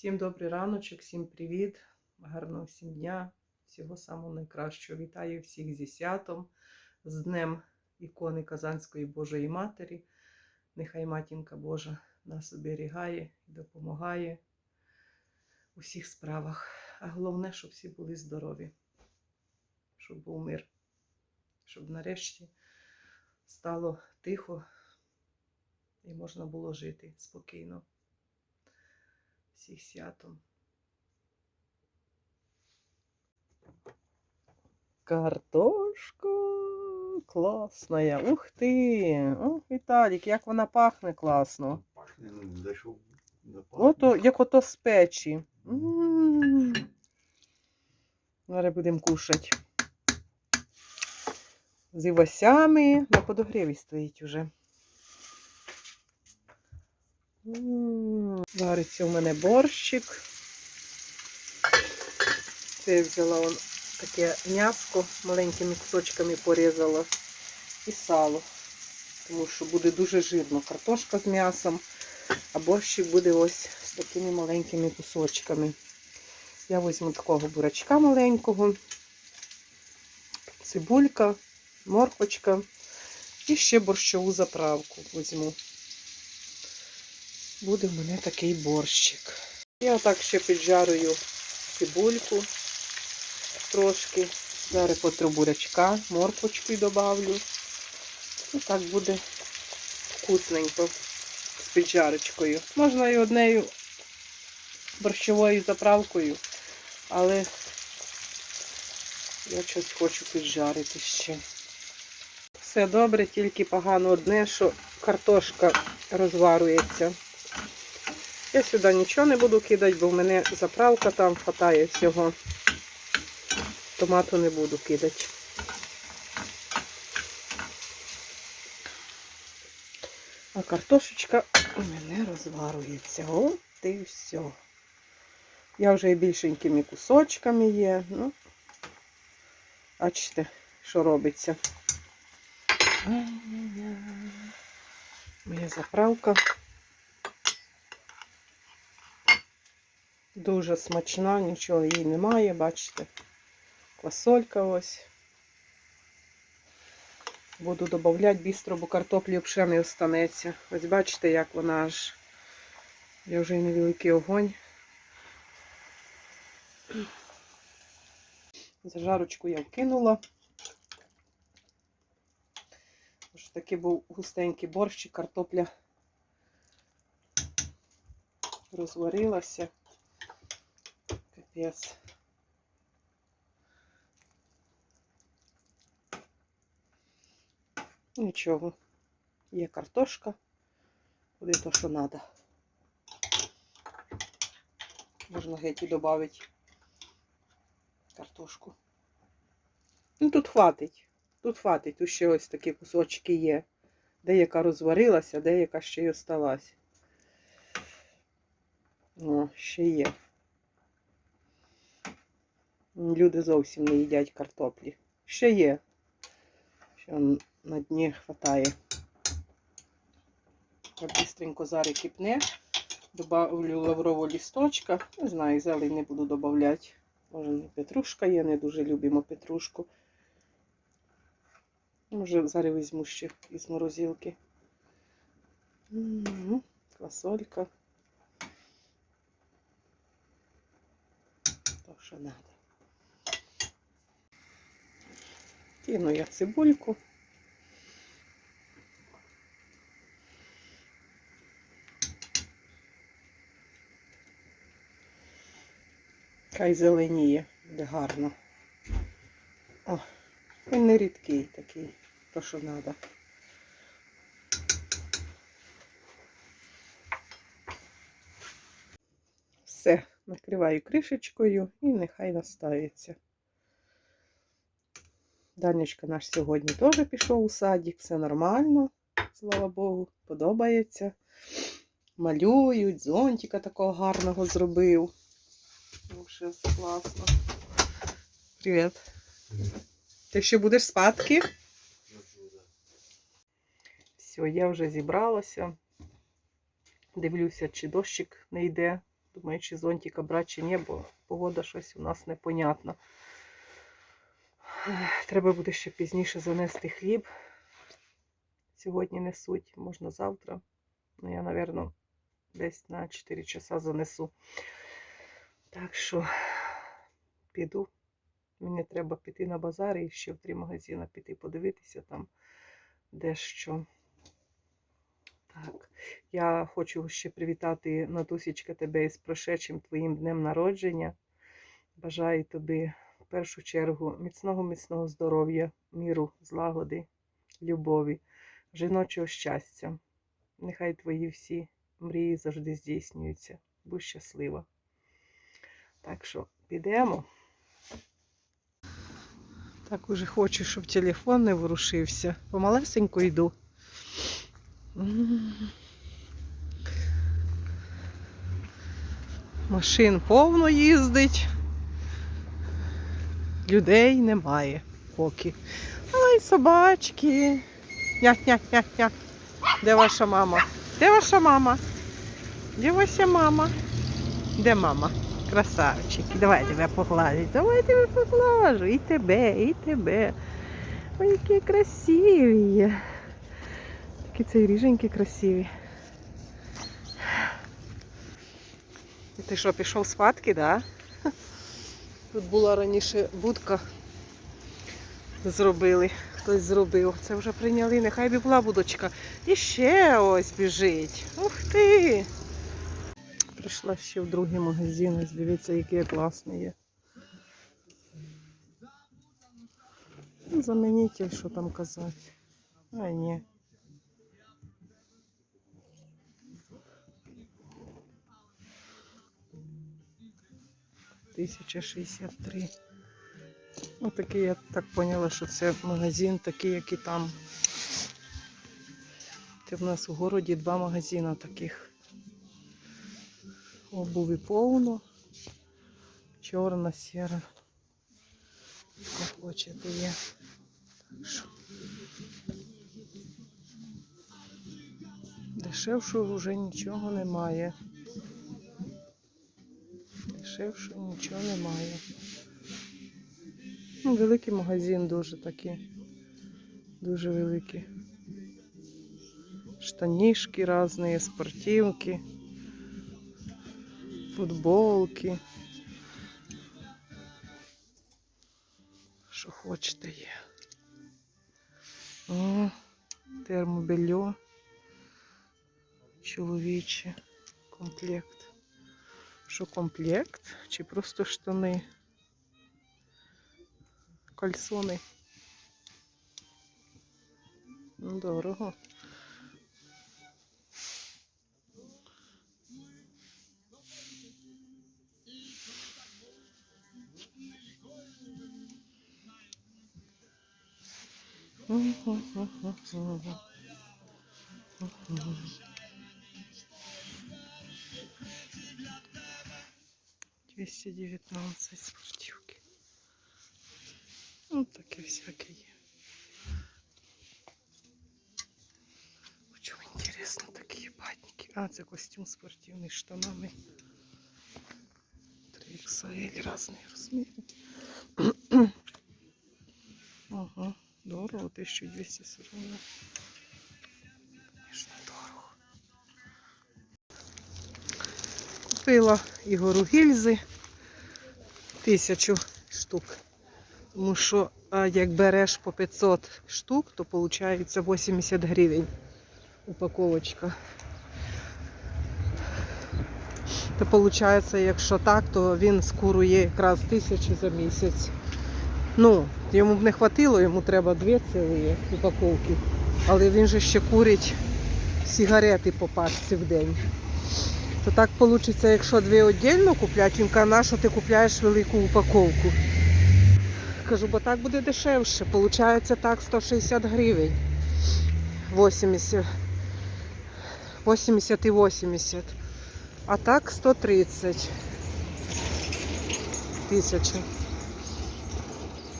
Всім добрий раночок, всім привіт, гарного всім дня, всього самого найкращого. Вітаю всіх зі святом, з Днем ікони Казанської Божої Матері. Нехай Матінка Божа нас оберігає і допомагає у всіх справах. А головне, щоб всі були здорові, щоб був мир, щоб нарешті стало тихо і можна було жити спокійно. Всіх святом. Картошка класна. Ух ти! Ох, Віталік, як вона пахне класно. Пахне, ну, зайшов на Ото, як ото з печі. Зараз будемо кушати. З івасями на подогріві стоїть уже. Вариться у мене борщик. Це я взяла он таке м'яско, маленькими кусочками порізала. І сало. Тому що буде дуже жирно. Картошка з м'ясом. А борщик буде ось з такими маленькими кусочками. Я візьму такого бурачка маленького, цибулька, морквочка і ще борщову заправку візьму. Буде в мене такий борщик. Я так ще піджарую цибульку трошки. Зараз потру бурячка, морквочку добавлю. І так буде вкусненько з піджарочкою. Можна і однею борщовою заправкою, але я щось хочу піджарити ще. Все добре, тільки погано одне, що картошка розварюється. Я сюди нічого не буду кидати, бо в мене заправка там хватає всього. Томату не буду кидати. А картошечка у мене розварюється. От і все. Я вже і більшенькими кусочками є. Ну, бачите, що робиться. Моя заправка. Дуже смачна, нічого їй немає, бачите. Квасолька ось. Буду додавати бістро, бо картоплі взагалі не останеться. Ось бачите, як вона аж. Я вже і невеликий огонь. Зажарочку я вкинула. Ось такий був густенький борщ, картопля розварилася. Капець. Нічого. Є картошка. Буде то, що треба. Можна геть і додати картошку. Ну, тут хватить. Тут хватить. Тут ще ось такі кусочки є. Деяка розварилася, деяка ще й осталась. О, ще є. Люди зовсім не їдять картоплі. Ще є. Ще на дні хватає. Я быстренько зараз кипне. Добавлю лаврового лісточка. Не знаю, зелень не буду додавати. Може, не петрушка є, не дуже любимо петрушку. Може, зараз візьму ще із морозилки. М, Квасолька. То, що треба. Кину я цибульку. Хай зеленіє, буде гарно. О, він не рідкий такий, то що треба. Все, накриваю кришечкою і нехай настається. Данечка наш сьогодні теж пішов у садик, все нормально, слава Богу, подобається. Малюють, зонтика такого гарного зробив. Вообще все класно. Привіт. Ти ще будеш спадки? Все, я вже зібралася. Дивлюся, чи дощик не йде. Думаю, чи зонтика брати, чи ні, бо погода щось у нас непонятна. Треба буде ще пізніше занести хліб. Сьогодні несуть, можна завтра. Ну, я, напевно, десь на 4 часа занесу. Так що піду. Мені треба піти на базар і ще в три магазини піти подивитися там дещо. Так, я хочу ще привітати Натусічка тебе із прошедшим твоїм днем народження. Бажаю тобі першу чергу міцного, міцного здоров'я, міру, злагоди, любові, жіночого щастя. Нехай твої всі мрії завжди здійснюються. Будь щаслива. Так що підемо. Так уже хочу, щоб телефон не ворушився. Помалесенько йду. Машин повно їздить. Людей немає поки. Ай, собачки. Ня-ня-ня-ня. Де ваша мама? Де ваша мама? Де ваша мама? Де мама? Красавчик. Давай тебе погладить. Давай тебе поглажу. І тебе, і тебе. Ой, які красиві. Такі цей ріженькі красиві. Ти що, пішов спадки, да? Тут була раніше будка. Зробили. Хтось зробив. Це вже прийняли. Нехай би була будочка. І ще ось біжить. Ух ти! Прийшла ще в другий магазин. Ось дивіться, який класний є. Ну, що там казати. А ні. Тисяча шістдесят три. Ну, такий, я так поняла, що це магазин такий, як і там. Це в нас у городі два магазини таких. Обуви повно. Чорна, сіра. Хочете є. Дешевшого вже нічого немає. Дешевшого нічого немає. Ну, великий магазин дуже такий. Дуже великий. Штанишки різні, спортивки, футболки. Що хочете є. О, термобельо. Чоловіче. Комплект що комплект, чи просто штани, кальсони. Ну, дорого. Mm-hmm. 219 спортівки. Ось таке всяке є. Чому інтересно такі батники? А, це костюм спортивний з штанами. 3XL різні розміри. ага, дорого, 1240. Звісно, дорого. Купила Ігору гільзи. Тисячу штук. Тому що як береш по 500 штук, то виходить 80 гривень упаковочка. То виходить, якщо так, то він скурує якраз тисячу за місяць. Ну, йому б не хватило, йому треба дві цілі упаковки. Але він же ще курить сигарети по пачці в день. То так вийде, якщо дві віддільно купляти, він каже, «На що ти купляєш велику упаковку. Кажу, бо так буде дешевше. Получається так 160 гривень. 80. 80 і 80. А так 130 тисячі.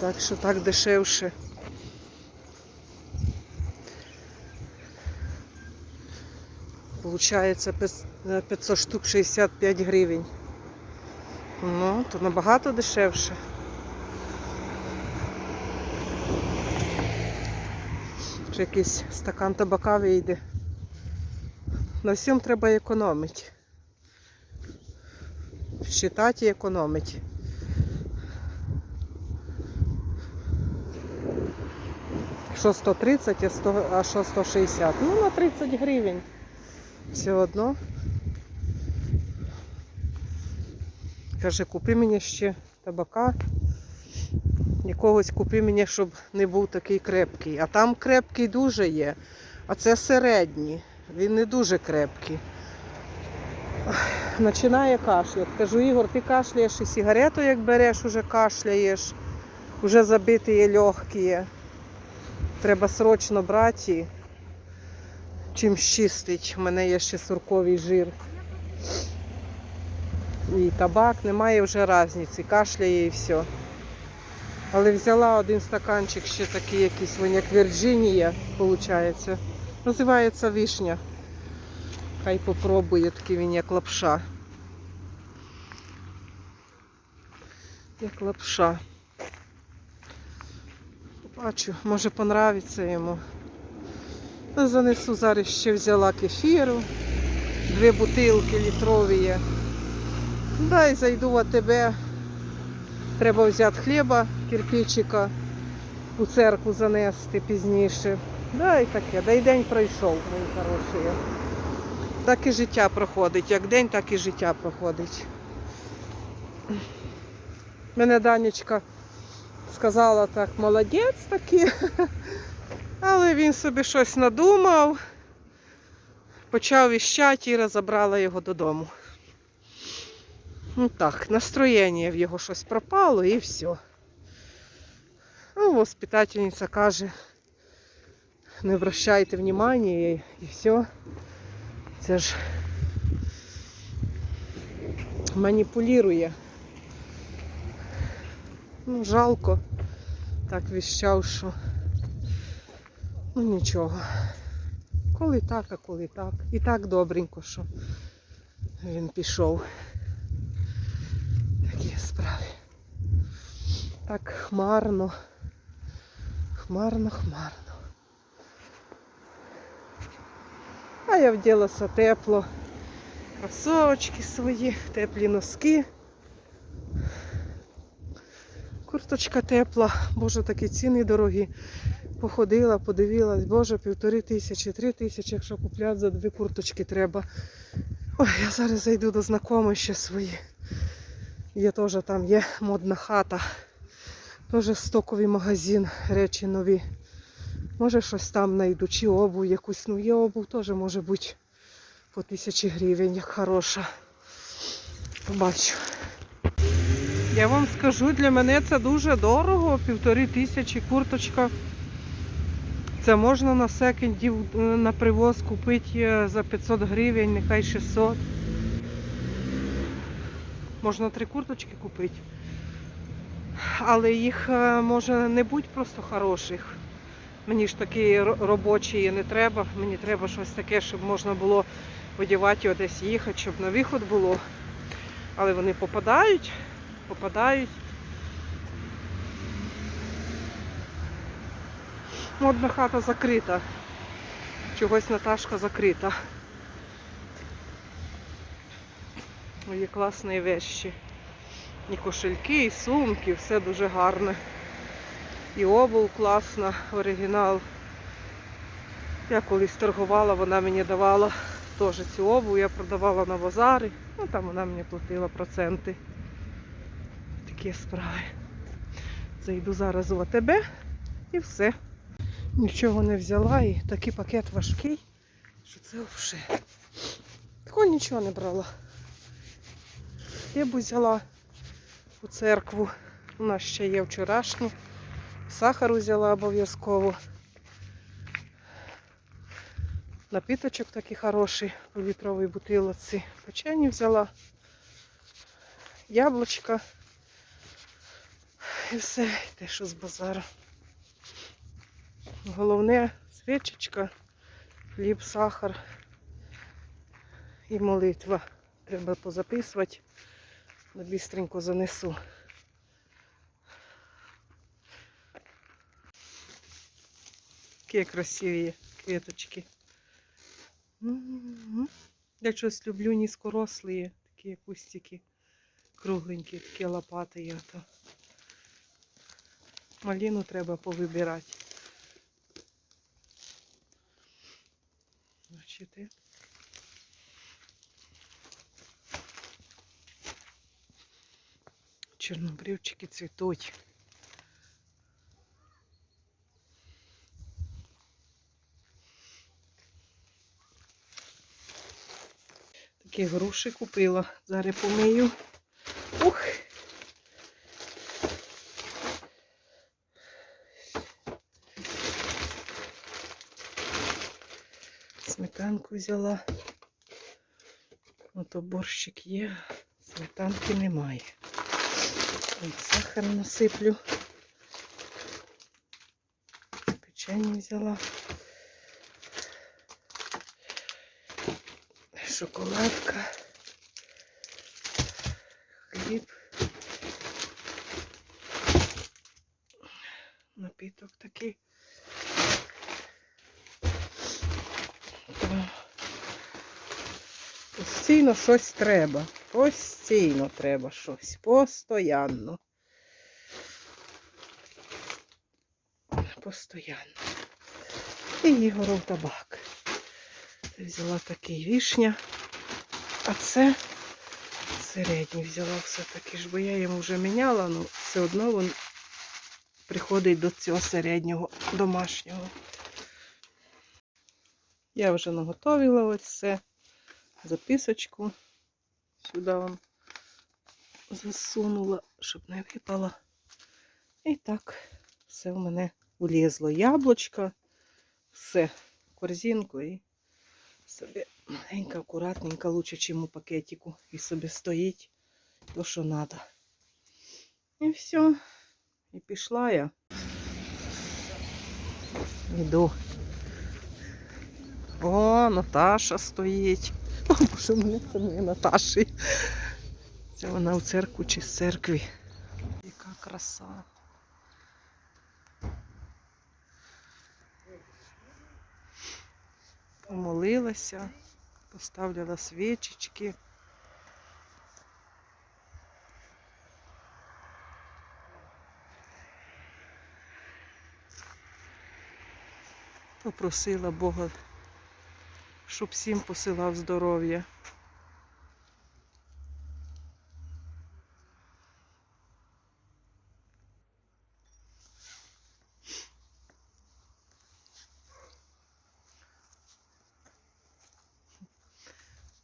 Так що так дешевше. Получається пес- е, 500 штук 65 гривень. Ну, то набагато дешевше. Ще якийсь стакан табака вийде. На всьому треба економити. Считати і економити. Що 130, а що 160? Ну, на 30 гривень. Все одно. Каже, купи мені ще табака. Якогось купи мені, щоб не був такий крепкий. А там крепкий дуже є. А це середній. Він не дуже крепкий. Починає кашляти. Кажу, Ігор, ти кашляєш і сигарету, як береш, уже кашляєш. Уже забиті є легкі. Треба срочно брати. Чим чистить. У мене є ще сурковий жир. І табак, немає вже різниці. Кашляє і все. Але взяла один стаканчик ще такий якийсь, як Вірджинія, виходить. Називається вишня. Хай попробує, такий він як лапша. Як лапша. Бачу, може понравиться йому. Ну, Занесу зараз ще взяла кефіру. Дві бутилки літрові є. Дай зайду в АТБ. Треба взяти хліба, кирпичика у церкву занести пізніше. Да, і таке. Да день пройшов, мої хороші. Так і життя проходить. Як день, так і життя проходить. Мене Данечка сказала так, молодець такий. Але він собі щось надумав, почав віщати і забрала його додому. Ну так, настроєння в його щось пропало і все. Ну, воспитательниця каже, не обращайте внимания і, і все. Це ж маніпулює. Ну, жалко. Так віщав, що ну нічого. Коли так, а коли так. І так добренько, що він пішов. Такі справи. Так хмарно. Хмарно, хмарно. А я вділася тепло. Кросовочки свої, теплі носки. Курточка тепла, боже, такі ціни дорогі. Походила, подивилась, боже, півтори тисячі, три тисячі, якщо купляти за дві курточки треба. Ой, я зараз зайду до знайомих ще свої. Є теж там є модна хата. Теж стоковий магазин, речі нові. Може щось там знайду, чи обув якусь. Ну є обув теж може бути по тисячі гривень, як хороша. Побачу. Я вам скажу, для мене це дуже дорого, півтори тисячі курточка. Це можна на секонді е, на привоз купити е, за 500 гривень, нехай 600. Можна три курточки купити. Але їх е, може не бути просто хороших. Мені ж такі робочі не треба. Мені треба щось таке, щоб можна було одягати і десь їхати, щоб на виход було. Але вони попадають, попадають. Модна хата закрита. Чогось Наташка закрита. Є класні вещі. І кошельки, і сумки, все дуже гарне. І обув класна, оригінал. Я колись торгувала, вона мені давала теж цю обув, я продавала на базари. Ну там вона мені платила проценти. Такі справи. Зайду зараз в АТБ і все. Нічого не взяла і такий пакет важкий, що це взагалі. Такого нічого не брала. Б взяла у церкву. У нас ще є вчорашні. Сахар взяла обов'язково. Напіточок такий хороший у літровій бутилоці. Печені взяла. Яблучка. І все, те, що з базару. Головне свічечка, хліб, сахар І молитва. Треба позаписувати. На бістренько занесу. Які красиві квіточки. Я щось люблю низькорослі, такі кустики. Кругленькі, такі лопати є. То. Малину треба повибирати. Бачите? Чорнобривчики цвітуть. Такі груші купила. Зараз помию. Ух! Сметанку взяла. Ото борщик є, сметанки немає. Ой, сахар насиплю. Печення взяла. Шоколадка. Хліб. Напіток такий. Постійно щось треба. Постійно треба щось. Постоянно. Постоянно. І Ігоров табак. Це взяла такий вішня. А це середній взяла все-таки ж, бо я йому вже міняла, але все одно він приходить до цього середнього домашнього. Я вже наготовила ось все. Записочку сюди вам засунула, щоб не випала. І так, все в мене влізло. Яблучко, все, корзинку і собі маленько, акуратненько, лучше, чим у пакетику. І собі стоїть то, що треба. І все. І пішла я. Іду. О, Наташа стоїть. О, боже, мене самої Наташі. Це вона у церкву чи з церкві. Яка краса. Помолилася, поставляла свічечки. Попросила Бога, щоб всім посилав здоров'я.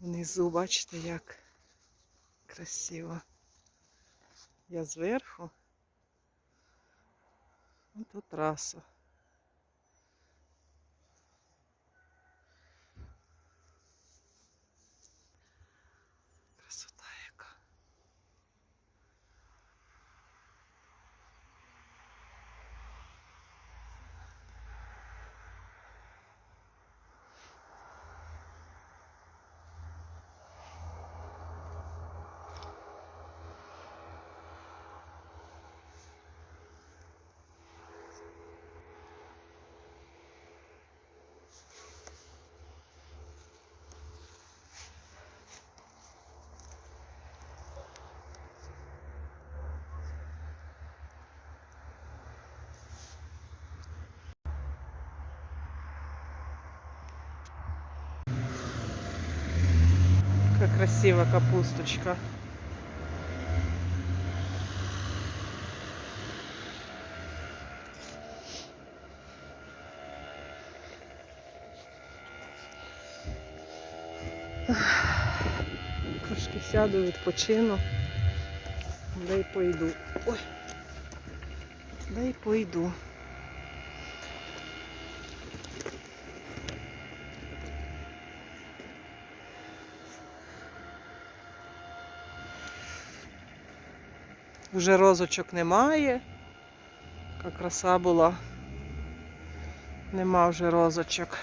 Внизу, бачите, як красиво. Я зверху. Ось тут траса. Как красиво капусточка. Трошки сяду, відпочину. Дай пойду. Ой. Дай пойду. Вже розочок немає. Така краса була. Нема вже розочок.